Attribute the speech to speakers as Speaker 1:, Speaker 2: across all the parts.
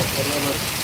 Speaker 1: los
Speaker 2: problemas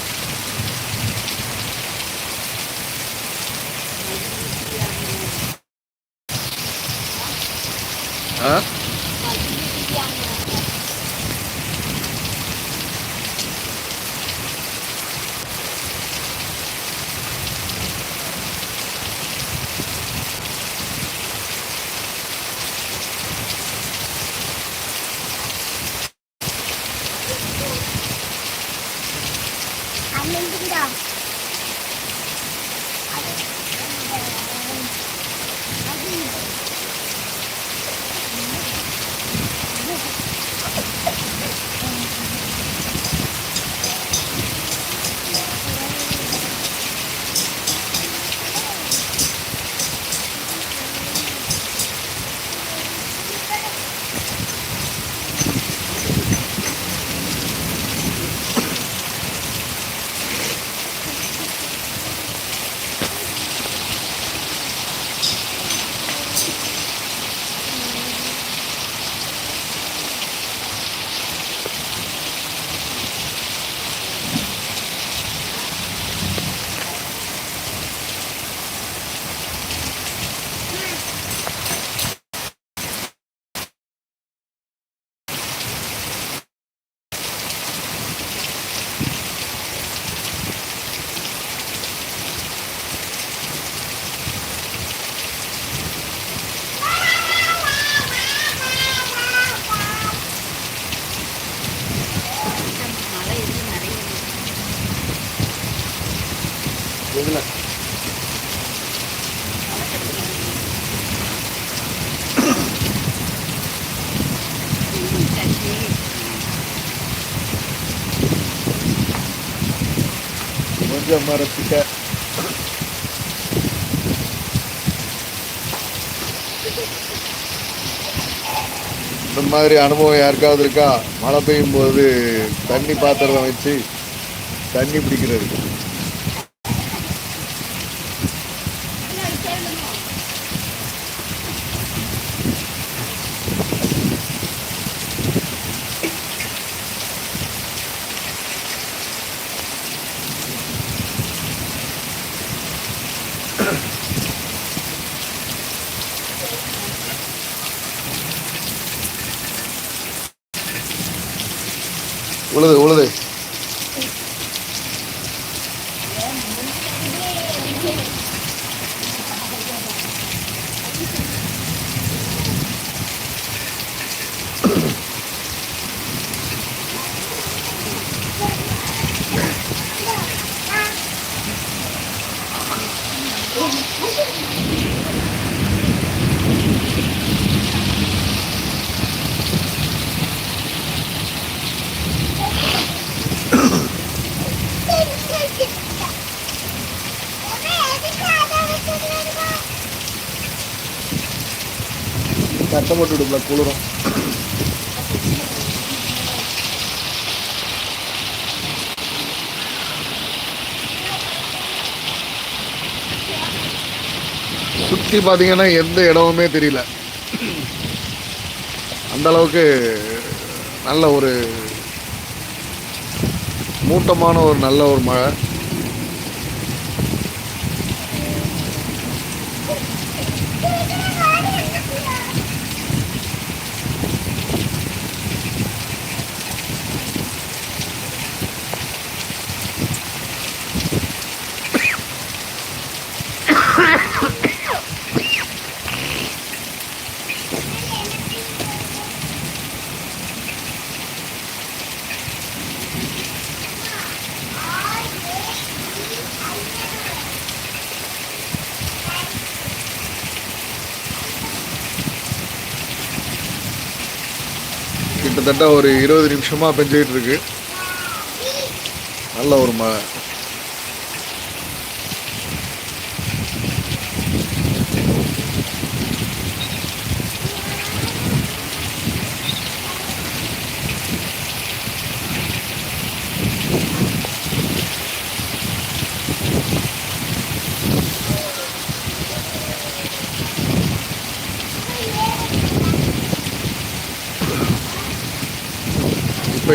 Speaker 2: கொஞ்சம் மரத்துக்க இந்த மாதிரி அனுபவம் யாருக்காவது இருக்கா? மழை பெய்யும் போது தண்ணி பாத்திரத்தை வச்சு தண்ணி பிடிக்கிறது. Thank you. சட்டை போட்டு விடுப்பல குளிரும். சுற்றி பார்த்தீங்கன்னா எந்த இடமுமே தெரியல. அந்த அளவுக்கு நல்ல ஒரு மூட்டமான ஒரு நல்ல ஒரு மழை. கிட்டத்தட்ட ஒரு இருபது நிமிஷமா பெஞ்சிட்டு இருக்கு. நல்ல ஒரு மழை.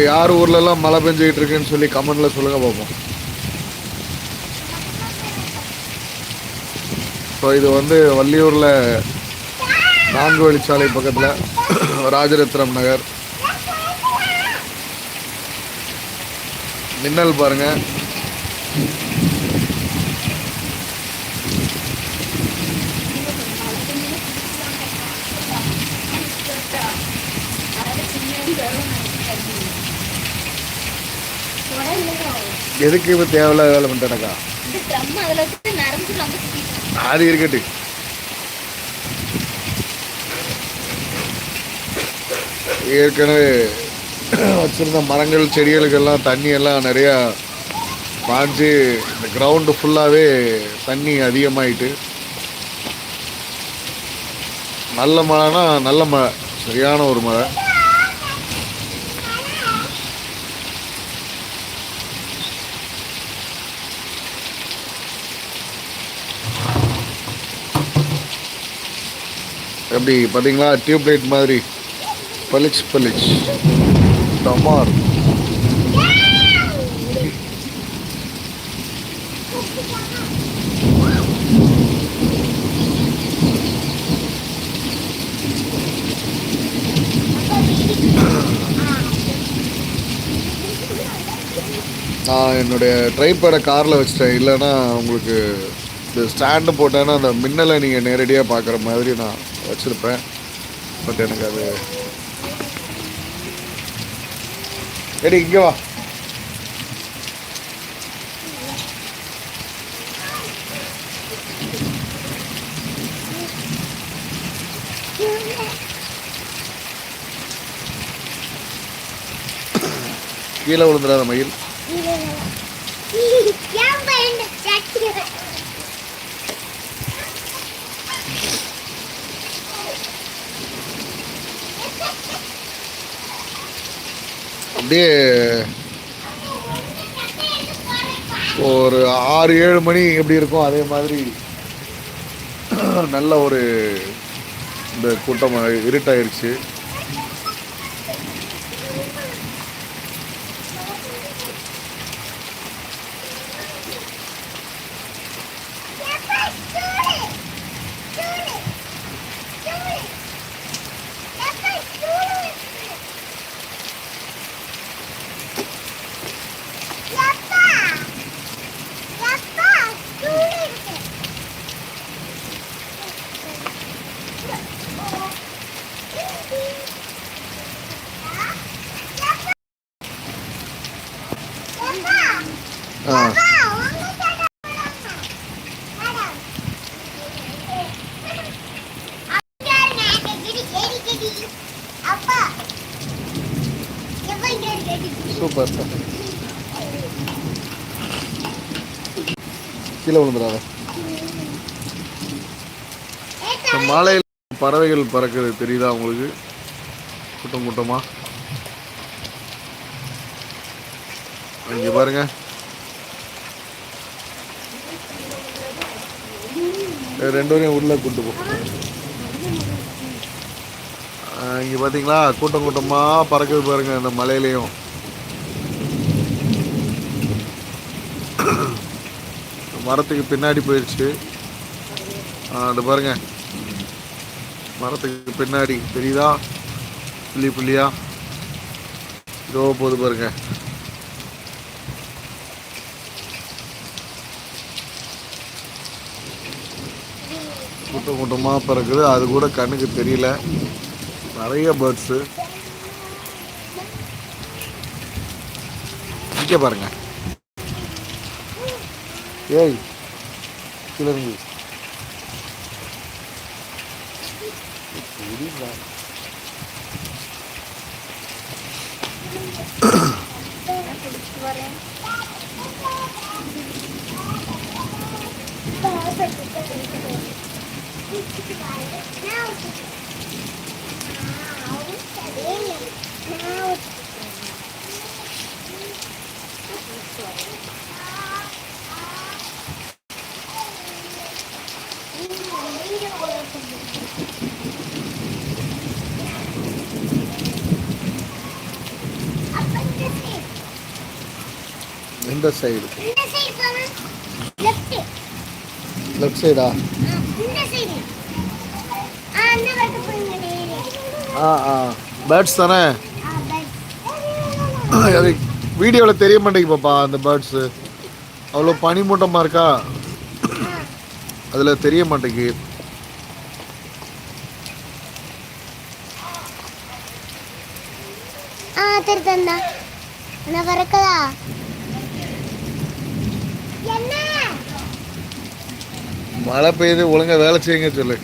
Speaker 2: யார் ஊர்ல எல்லாம் மழை பெஞ்சுக்கிட்டு இருக்குன்னு சொல்லி கமெண்டில் சொல்லுங்க பார்ப்போம் ஸோ இது வந்து வள்ளியூர்ல நான்கு வழிச்சாலை பக்கத்தில் ராஜரத்னம் நகர். மின்னல் பாருங்க. எதுக்கு இப்போ தேவையில்லாத வேலை பண்ணிட்டேனக்கா? அது இருக்கட்டு. ஏற்கனவே வச்சிருந்த மரங்கள் செடிகளுக்கெல்லாம் தண்ணி எல்லாம் நிறையா பாஞ்சு இந்த கிரவுண்டு ஃபுல்லாகவே தண்ணி அதிகமாயிட்டு நல்ல மழைனா நல்ல மழை சரியான ஒரு மழை. எப்படி பார்த்தீங்களா? டியூப் லைட் மாதிரி. பளிச் பளிச் டமார் நான் என்னுடைய ட்ரைப்பேடை காரில் வச்சிட்டேன். இல்லைன்னா உங்களுக்கு இந்த ஸ்டாண்டு போட்டேன்னா அந்த மின்னலை நீங்கள் நேரடியாக பார்க்குற மாதிரி நான் வச்சுருப்பேன். பட் எனக்கு அது எடி இங்கே வா. கீழே விழுந்துடாத மயில். அப்படியே ஒரு ஆறு ஏழு மணி எப்படி இருக்கும் அதே மாதிரி நல்ல ஒரு இந்த கூட்டம் இருட்டாயிருச்சு ஆ
Speaker 3: அப்பா எப்ப இங்க இருக்கு
Speaker 2: சூப்பர் கீழே விழுந்துடாத. இந்த பறவைகள் பறக்கிறது தெரியுதா உங்களுக்கு? கூட்டம் கூட்டமா? இங்க பாருங்க. ரெண்டு வரையும் உள்ள கூட்டு போ. ஆ, கூட்டம் கூட்டமா பறக்குது பாருங்க இந்த மலையிலையும். மரத்துக்கு பின்னாடி போயிடுச்சு அது பாருங்க. மரத்துக்கு பின்னாடி. தெரியுதா? புள்ளி புள்ளியா? இதோ போது பாருங்க. கூட்டம் கூட்டமாக பிறக்குது. அது கூட கண்ணுக்கு தெரியல. நிறைய பேர்ட்ஸு. இங்கே பாருங்கள் ஏய் கீழே இறங்கு. புரியல. எந்த
Speaker 3: இந்த சைடு லெஃப்ட்
Speaker 2: சைடா
Speaker 3: ஆ?
Speaker 2: ஆ பேர்ட்ஸ் தானே? அது வீடியோவில் தெரிய மாட்டேங்குது பாப்பா அந்த பேர்ட்ஸு அவ்வளோ பனிமூட்டமாக இருக்கா? அதில் தெரிய மாட்டேங்குது.
Speaker 3: தெரியல நான் வரக்கலா?
Speaker 2: மழை பெய்யுது ஒழுங்கா வேலை செய்யுங்க சொல்லு.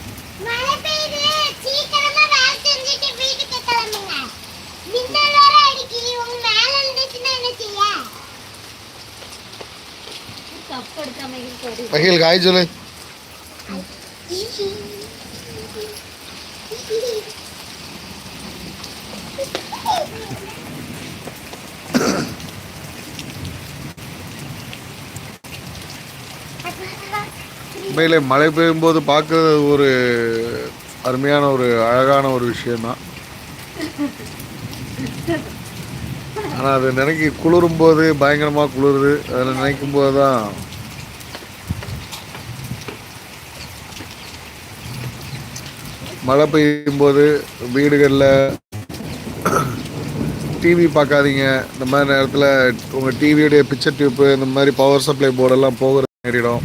Speaker 3: மழை பெய்யுது சீக்கிரமா வேலை செஞ்சுட்டு
Speaker 2: உண்மையிலே மழை பெய்யும்போது பார்க்குறது ஒரு அருமையான ஒரு அழகான ஒரு விஷயந்தான் ஆனால் அது நினைக்கி குளிரும் போது பயங்கரமாக குளிருது. அதில் நினைக்கும் போது தான் மழை பெய்யும்போது வீடுகளில் டிவி பார்க்காதீங்க. இந்த மாதிரி நேரத்தில் உங்கள் டிவியுடைய பிக்சர் டியூப்பு இந்த மாதிரி பவர் சப்ளை போர்டெல்லாம் போகிற நேரிடும்.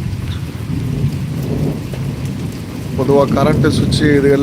Speaker 2: பொதுவாக கரண்ட்டு சுவிட்சு இதுகள்